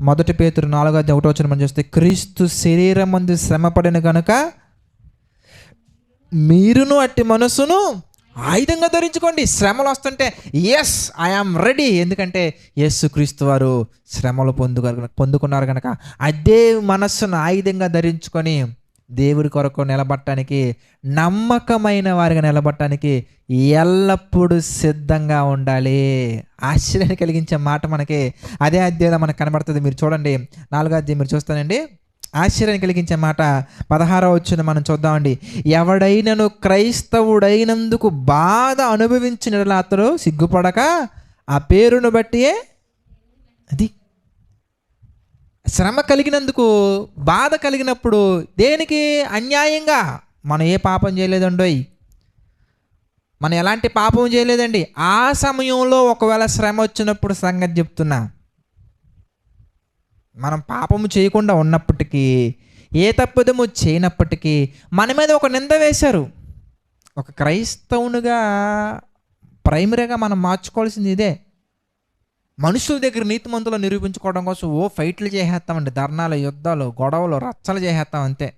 మొదటి పేతురు నాలుగో అధ్యాయం ఒకటో వచ్చిన మనం చూస్తే క్రీస్తు శరీరం మందు శ్రమపడిన కనుక మీరును అట్టి మనసును ఆయుధంగా ధరించుకోండి. శ్రమలు వస్తుంటే ఎస్ ఐఆమ్ రెడీ ఎందుకంటే యస్సు క్రీస్తు వారు శ్రమలు పొందు పొందుకున్నారు కనుక అదే మనస్సును ఆయుధంగా ధరించుకొని దేవుడి కొరకు నిలబట్టడానికి నమ్మకమైన వారిగా నిలబట్టడానికి ఎల్లప్పుడూ సిద్ధంగా ఉండాలి. ఆశ్చర్యాన్ని కలిగించే మాట మనకి అదే అధ్యాయంలో మనకు కనబడుతుంది. మీరు చూడండి నాలుగో అధ్యాయం మీరు చూస్తానండి. ఆశ్చర్యాన్ని కలిగించే మాట పదహారవ వచ్చిన మనం చూద్దామండి. ఎవడైనను క్రైస్తవుడైనందుకు బాధ అనుభవించిన అతడు సిగ్గుపడక ఆ పేరును బట్టియే అది శ్రమ కలిగినందుకు బాధ కలిగినప్పుడు దేనికి అన్యాయంగా? మనం ఏ పాపం చేయలేదండోయ్? మనం ఎలాంటి పాపం చేయలేదండి? ఆ సమయంలో ఒకవేళ శ్రమ వచ్చినప్పుడు సంగతి చెప్తున్నా. మనం పాపము చేయకుండా ఉన్నప్పటికీ ఏ తప్పుదము చేయనప్పటికీ మన మీద ఒక నింద వేశారు. ఒక క్రైస్తవునిగా ప్రైమరీగా మనం మార్చుకోవాల్సింది ఇదే. మనుషుల దగ్గర నీతిమంతులు నిరూపించుకోవడం కోసం ఓ ఫైట్లు చేసేస్తామండి. ధర్నాలు యుద్ధాలు గొడవలు రచ్చలు చేసేస్తాం అంతే.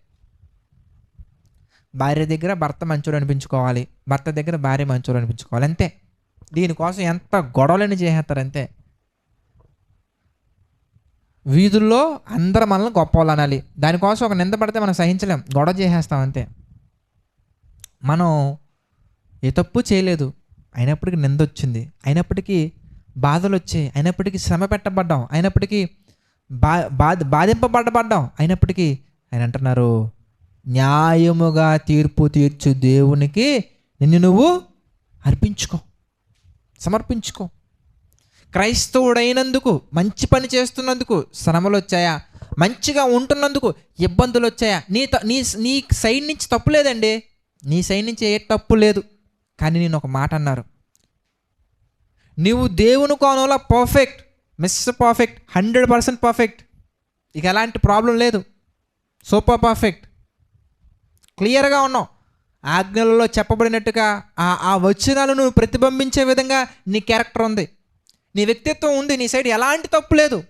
భార్య దగ్గర భర్త మంచోడు అనిపించుకోవాలి. భర్త దగ్గర భార్య మంచోడు అనిపించుకోవాలి. అంతే. దీనికోసం ఎంత గొడవలని చేసేస్తారు అంతే. వీధుల్లో అందరు మనల్ని గొప్పవాళ్ళు అనాలి. దానికోసం ఒక నింద పడితే మనం సహించలేం. గొడవ చేసేస్తాం అంతే. మనం ఏ తప్పు చేయలేదు. అయినప్పటికీ నింద వచ్చింది. అయినప్పటికీ బాధలు వచ్చాయి అయినప్పటికీ శ్రమ పెట్టబడ్డాం. అయినప్పటికీ బా బాధ బాధింపబడబడ్డాం. అయినప్పటికీ ఆయన అంటున్నారు న్యాయముగా తీర్పు తీర్చు దేవునికి నిన్ను నువ్వు అర్పించుకో. సమర్పించుకో. క్రైస్తవుడైనందుకు మంచి పని చేస్తున్నందుకు శ్రమలు వచ్చాయా మంచిగా ఉంటున్నందుకు ఇబ్బందులు వచ్చాయా నీ త- నీ నీ సైడ్ నుంచి తప్పు లేదండి. నీ సైడ్ నుంచి ఏ తప్పు లేదు. కానీ నేను ఒక మాట అన్నారు. నీవు దేవుని కోణంలో perfect miss perfect hundred percent perfect ఇక ఎలాంటి ప్రాబ్లం లేదు. సూపర్ పర్ఫెక్ట్ క్లియర్గా ఉన్నావు. ఆజ్ఞలలో చెప్పబడినట్టుగా ఆ ఆ వచనాలను నువ్వు ప్రతిబింబించే విధంగా నీ క్యారెక్టర్ ఉంది. నీ వ్యక్తిత్వం ఉంది. నీ సైడ్ ఎలాంటి తప్పు లేదు.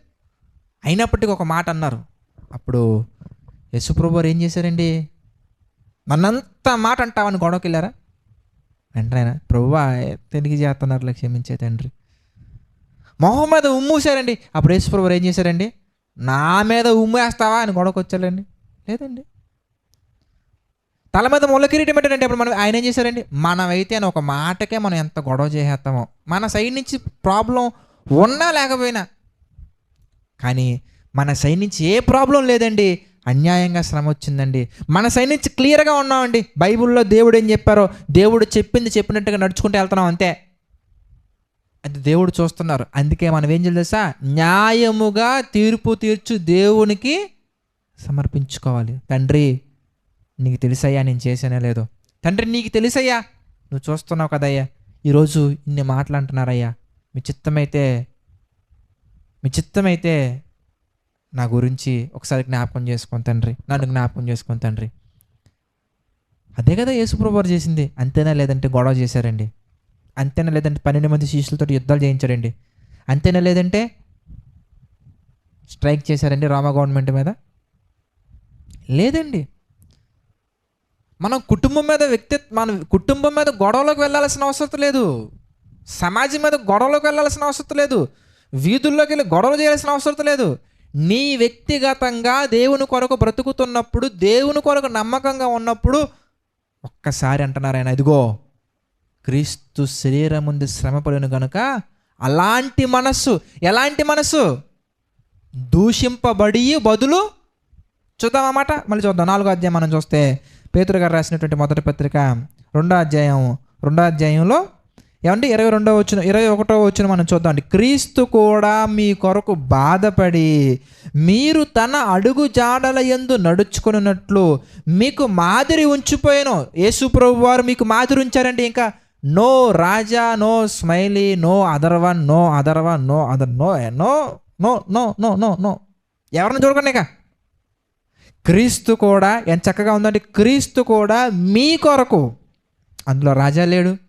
అయినప్పటికీ ఒక మాట అన్నారు. అప్పుడు యశుప్రభు ఏం చేశారండి? నన్నంత మాట అంటావని గొడవకి వెళ్ళారా వెంటనే ప్రభువా తెలిగి చేస్తున్నారు? క్షమించే తండ్రి. మొహం మీద ఉమ్మూసారండి అప్పుడు యేసుప్రభు ఏం చేశారండి? నా మీద ఉమ్మేస్తావా అని గొడవకు వచ్చారండి. లేదండి. తల మీద ముళ్ళ కిరీటం అప్పుడు మనం ఆయన ఏం చేశారండి? మనమైతే అని ఒక మాటకే మనం ఎంత గొడవ చేసేస్తామో మన సైడ్ నుంచి ప్రాబ్లం ఉన్నా లేకపోయినా. కానీ మన సైడ్ నుంచి ఏ ప్రాబ్లం లేదండి. అన్యాయంగా శ్రమ వచ్చిందండి. మన సైడ్ నుంచి క్లియర్గా ఉన్నామండి. బైబిల్లో దేవుడు ఏం చెప్పారో? దేవుడు చెప్పింది చెప్పినట్టుగా నడుచుకుంటూ వెళ్తున్నాం అంతే. అది దేవుడు చూస్తున్నారు. అందుకే మనం ఏం తెలుసా? న్యాయముగా తీర్పు తీర్చు దేవునికి సమర్పించుకోవాలి. తండ్రి నీకు తెలుసయ్యా నేను చేసానే లేదో? తండ్రి నీకు తెలుసయ్యా? నువ్వు చూస్తున్నావు కదయ్యా? ఈరోజు ఇన్ని మాటలు అంటున్నారయ్యా. మీ చిత్తమైతే మీ చిత్తమైతే నా గురించి ఒకసారి జ్ఞాపకం చేసుకొని తండ్రి నన్ను జ్ఞాపకం చేసుకొని తండ్రి. అదే కదా యేసుప్రభువారు చేసింది. అంతేనా లేదంటే గొడవ చేశారండి. అంతేనా లేదంటే పన్నెండు మంది శిష్యులతో యుద్ధాలు చేయించారండి. అంతేనా లేదంటే స్ట్రైక్ చేశారండి రామా గవర్నమెంట్ మీద? లేదండి. మనం కుటుంబం మీద వ్యక్తి మన కుటుంబం మీద గొడవలోకి వెళ్ళాల్సిన అవసరం లేదు. సమాజం మీద గొడవలోకి వెళ్ళాల్సిన అవసరం లేదు. వీధుల్లోకి వెళ్ళి గొడవలు చేయాల్సిన అవసరం లేదు. నీ వ్యక్తిగతంగా దేవుని కొరకు బ్రతుకుతున్నప్పుడు దేవుని కొరకు నమ్మకంగా ఉన్నప్పుడు ఒక్కసారి అంటున్నారు ఆయన ఇదిగో క్రీస్తు శరీరం ముందు శ్రమపడిన గనుక అలాంటి మనస్సు ఎలాంటి మనస్సు? దూషింపబడి బదులు చూద్దాం అన్నమాట మళ్ళీ చూద్దాం. నాలుగో అధ్యాయం మనం చూస్తే పేతురు గారు రాసినటువంటి మొదటి పత్రిక రెండో అధ్యాయం రెండో అధ్యాయంలో ఏమంటే ఇరవై రెండవ వచ్చిన ఇరవై ఒకటో వచ్చిన మనం చూద్దాం క్రీస్తు కూడా మీ కొరకు బాధపడి మీరు తన అడుగు జాడల ఎందు నడుచుకున్నట్లు మీకు మాదిరి ఉంచిపోయాను. యేసు ప్రభు వారు మీకు మాదిరి ఉంచారండి. ఇంకా no Raja no smiley no other one no other one no other no no no no no no no. ఎవరిని చూడకండి ఇక? క్రీస్తు కూడా ఎంత చక్కగా ఉందండి. క్రీస్తు కూడా మీ కొరకు అందులో రాజా లేడు.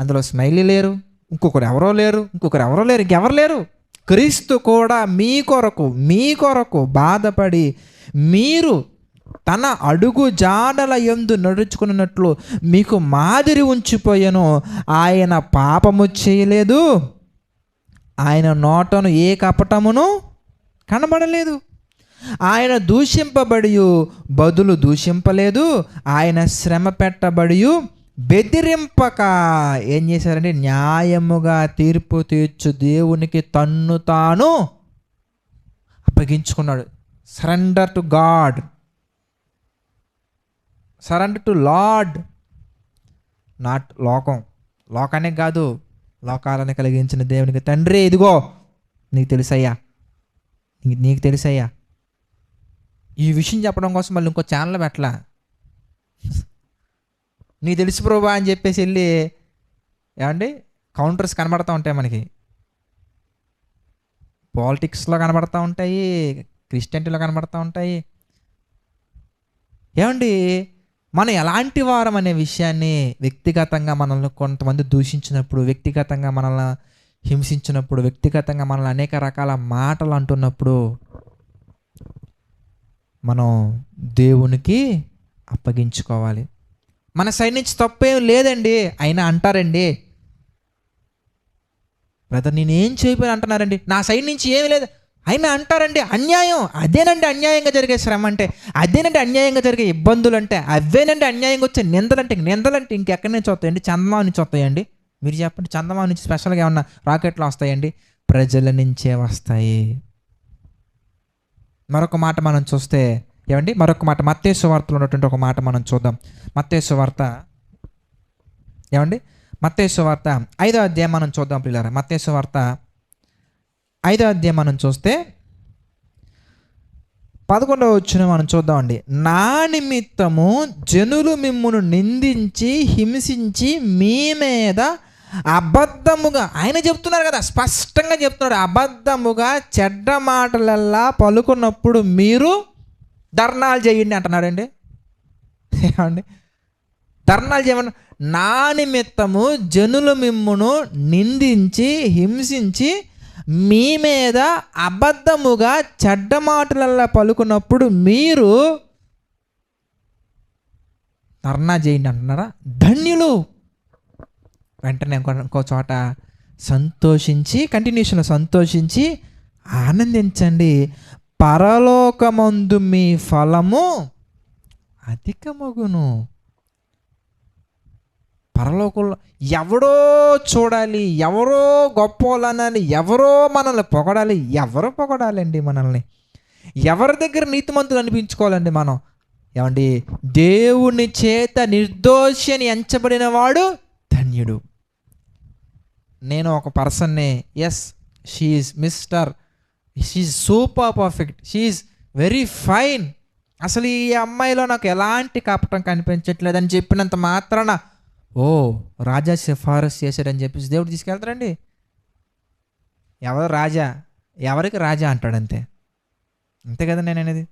అందులో స్మైలీ లేరు ఇంకొకరు ఎవరో లేరు ఇంకొకరు ఎవరో లేరు ఇంకెవరు లేరు. క్రీస్తు కూడా మీ కొరకు మీ కొరకు బాధపడి మీరు తన అడుగు జాడల ఎందు నడుచుకున్నట్లు మీకు మాదిరి ఉంచిపోయాను. ఆయన పాపము చేయలేదు. ఆయన నోటను ఏ కపటమును కనబడలేదు. ఆయన దూషింపబడి బదులు దూషింపలేదు. ఆయన శ్రమ పెట్టబడి బెదిరింపక ఏం చేశారంటే న్యాయముగా తీర్పు తీర్చు దేవునికి తన్ను తాను అప్పగించుకున్నాడు. Surrender to God surrender to Lord not లోకం. లోకానికి కాదు లోకాలను కలిగించిన దేవునికి తండ్రి ఇదిగో నీకు తెలుసయ్యా. నీకు తెలుసయ్యా. ఈ విషయం చెప్పడం కోసం మళ్ళీ ఇంకో ఛానల్ పెట్టలా. నీకు తెలుసు ప్రభా అని చెప్పేసి వెళ్ళి ఏమండి? కౌంటర్స్ కనబడతా ఉంటాయి మనకి. పాలిటిక్స్లో కనబడతా ఉంటాయి క్రిస్టియనిటీలో కనబడతా ఉంటాయి. ఏమండి? మనం ఎలాంటి వారం అనే విషయాన్ని వ్యక్తిగతంగా మనల్ని కొంతమంది దూషించినప్పుడు వ్యక్తిగతంగా మనల్ని హింసించినప్పుడు వ్యక్తిగతంగా మనల్ని అనేక రకాల మాటలు అంటున్నప్పుడు మనం దేవునికి అప్పగించుకోవాలి. మన సైడ్ నుంచి తప్పేం లేదండి. అయినా అంటారండి. బ్రదర్ నేనేం చేయకపోయినా అంటున్నారండి? నా సైడ్ నుంచి ఏమీ లేదు. అయినా అంటారండి అన్యాయం. అదేనండి అన్యాయంగా జరిగే శ్రమ అంటే అదేనండి అన్యాయంగా జరిగే ఇబ్బందులు అంటే అవేనండి అన్యాయంగా వచ్చే నిందలంటే నిందలంటే ఇంకెక్కడి నుంచి వస్తాయండి? చందమా నుంచి వస్తాయండి. మీరు చెప్పండి చందమా నుంచి స్పెషల్గా ఏమన్నా రాకెట్లు వస్తాయండి? ప్రజల నుంచే వస్తాయి. మరొక మాట మనం చూస్తే ఏమండి? మరొక మాట. మత్తేసు వార్తలో ఉన్నటువంటి ఒక మాట మనం చూద్దాం. మత్తేసు వార్త. ఏమండి? మత్తేసు వార్త ఐదో అధ్యాయం మనం చూద్దాం పిల్లరా మత్తేసు వార్త ఐదో అధ్యాయం మనం చూస్తే పదకొండవ వచ్చిన మనం చూద్దామండి. నా నిమిత్తము జనులు మిమ్మును నిందించి హింసించి మీ మీద అబద్ధముగా ఆయన చెప్తున్నారు కదా స్పష్టంగా చెప్తున్నాడు అబద్ధముగా చెడ్డ మాటలల్లా పలుకున్నప్పుడు మీరు ధర్నాలు చేయండి అంటున్నాడండి. ఏమండి? ధర్నాలు చేయమని నా నిమిత్తము జనులు మిమ్మును నిందించి హింసించి మీ మీద అబద్ధముగా చెడ్డ మాటలల్లా పలుకున్నప్పుడు మీరు ధర్నా చేయండి అంటున్నారా? ధన్యులు. వెంటనే ఇంకో ఇంకో చోట సంతోషించి కంటిన్యూషన్లో సంతోషించి ఆనందించండి. పరలోకమందు మీ ఫలము అధికమగును. పరలోకంలో ఎవరో చూడాలి ఎవరో గొప్పోలనాలి ఎవరో మనల్ని పొగడాలి ఎవరో పొగడాలండి మనల్ని? ఎవరి దగ్గర నీతిమంతులు అనిపించుకోవాలండి మనం? ఏమండి? దేవుని చేత నిర్దోషి అని ఎంచబడిన వాడు ధన్యుడు. నేను ఒక పర్సన్ని yes she mister she super perfect she very fine అసలు ఈ అమ్మాయిలో నాకు ఎలాంటి కపటం కనిపించట్లేదని చెప్పినంత మాత్రాన ఓ రాజా సిఫారసు చేశాడని చెప్పేసి దేవుడు తీసుకెళ్తారండి ఎవరు రాజా? ఎవరికి రాజా అంటాడు అంతే అంతే కదా నేను అనేది.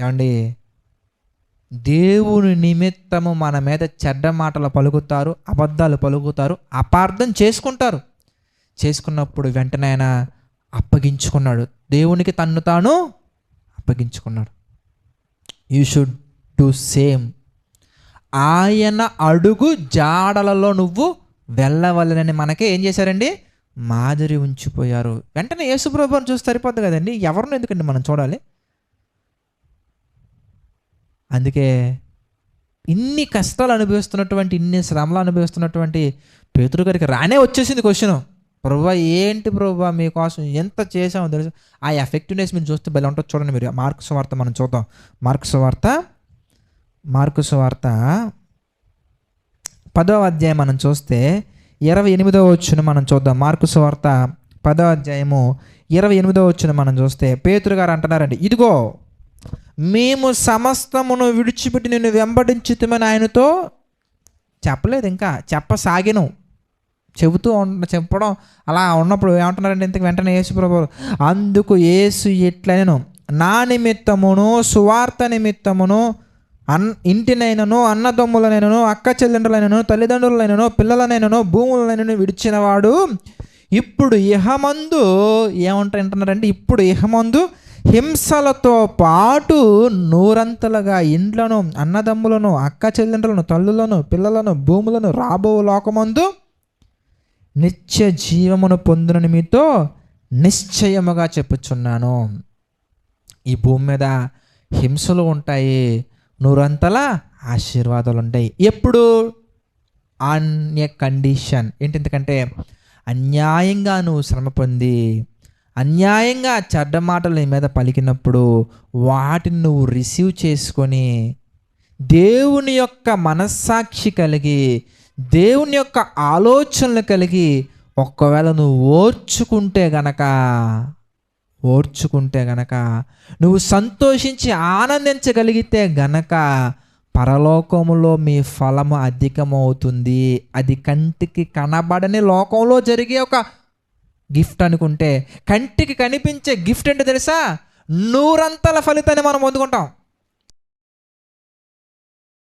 ఏమండి? దేవుని నిమిత్తము మన మీద చెడ్డ మాటలు పలుకుతారు అబద్ధాలు పలుకుతారు అపార్థం చేసుకుంటారు. చేసుకున్నప్పుడు వెంటనే అప్పగించుకున్నాడు. దేవునికి తన్ను తాను అప్పగించుకున్నాడు. యూ షుడ్ డు సేమ్ ఆయన అడుగు జాడలలో నువ్వు వెళ్ళవలనని మనకే ఏం చేశారండి? మాదిరి ఉంచిపోయారు. వెంటనే యేసుప్రభుని చూసి సరిపోద్ది కదండి? ఎవరిని ఎందుకండి మనం చూడాలి? అందుకే ఇన్ని కష్టాలు అనుభవిస్తున్నటువంటి ఇన్ని శ్రమలు అనుభవిస్తున్నటువంటి పేతురు గారికి రానే వచ్చేసింది క్వశ్చన్. ప్రభా ఏంటి ప్రభా మీకోసం? ఎంత చేసామో తెలుసు? ఆ ఎఫెక్టివ్నెస్ మీరు చూస్తే బలి ఉంటుంది చూడండి మీరు. మార్క్స్ వార్త మనం చూద్దాం. మార్క్స్ వార్త మార్క్స్ వార్త పదవ అధ్యాయం మనం చూస్తే ఇరవై ఎనిమిదవ వచ్చును మనం చూద్దాం. మార్కుసు వార్త పదవ అధ్యాయము ఇరవై ఎనిమిదవ వచ్చును మనం చూస్తే పేతురు గారు అంటున్నారండి ఇదిగో మేము సమస్తమును విడిచిపెట్టి నిన్ను వెంబడించుతామని ఆయనతో చెప్పలేదు ఇంకా చెప్పసాగిను. చెబుతూ ఉండ చెప్పడం అలా ఉన్నప్పుడు ఏమంటున్నారంటే ఇంతకు వెంటనే యేసు ప్రభు అందుకు యేసు ఎట్లనను నా నిమిత్తమును సువార్త నిమిత్తమును అన్ ఇంటినైనను అన్నదమ్ములనైనను అక్క చెల్లెండ్రులైనను తల్లిదండ్రులైనను పిల్లలనైనను భూములనైనను విడిచినవాడు. ఇప్పుడు ఇహమందు ఏమంటారంటున్నారంటే ఇప్పుడు ఇహమందు హింసలతో పాటు నూరంతలుగా ఇండ్లను అన్నదమ్ములను అక్క చెల్లెండ్రులను తల్లులను పిల్లలను భూములను రాబో లోకమందు నిత్య జీవమును పొందునని మీతో నిశ్చయముగా చెప్పుచున్నాను. ఈ భూమి మీద హింసలు ఉంటాయి నూరంతల ఆశీర్వాదాలు ఉంటాయి ఎప్పుడు? On condition. ఏంటి ఎందుకంటే అన్యాయంగా నువ్వు శ్రమ పొంది అన్యాయంగా చెడ్డ మాటలు నీ మీద పలికినప్పుడు వాటిని నువ్వు రిసీవ్ చేసుకొని దేవుని యొక్క మనస్సాక్షి కలిగి దేవుని యొక్క ఆలోచనలు కలిగి ఒకవేళ నువ్వు ఓర్చుకుంటే గనక ఓర్చుకుంటే గనక నువ్వు సంతోషించి ఆనందించగలిగితే గనక పరలోకములో మీ ఫలము అధికమవుతుంది. అది కంటికి కనబడని లోకంలో జరిగే ఒక గిఫ్ట్ అనుకుంటే కంటికి కనిపించే గిఫ్ట్ అంటే తెలుసా? నూరంతల ఫలితాన్ని మనం పొందుకుంటాం.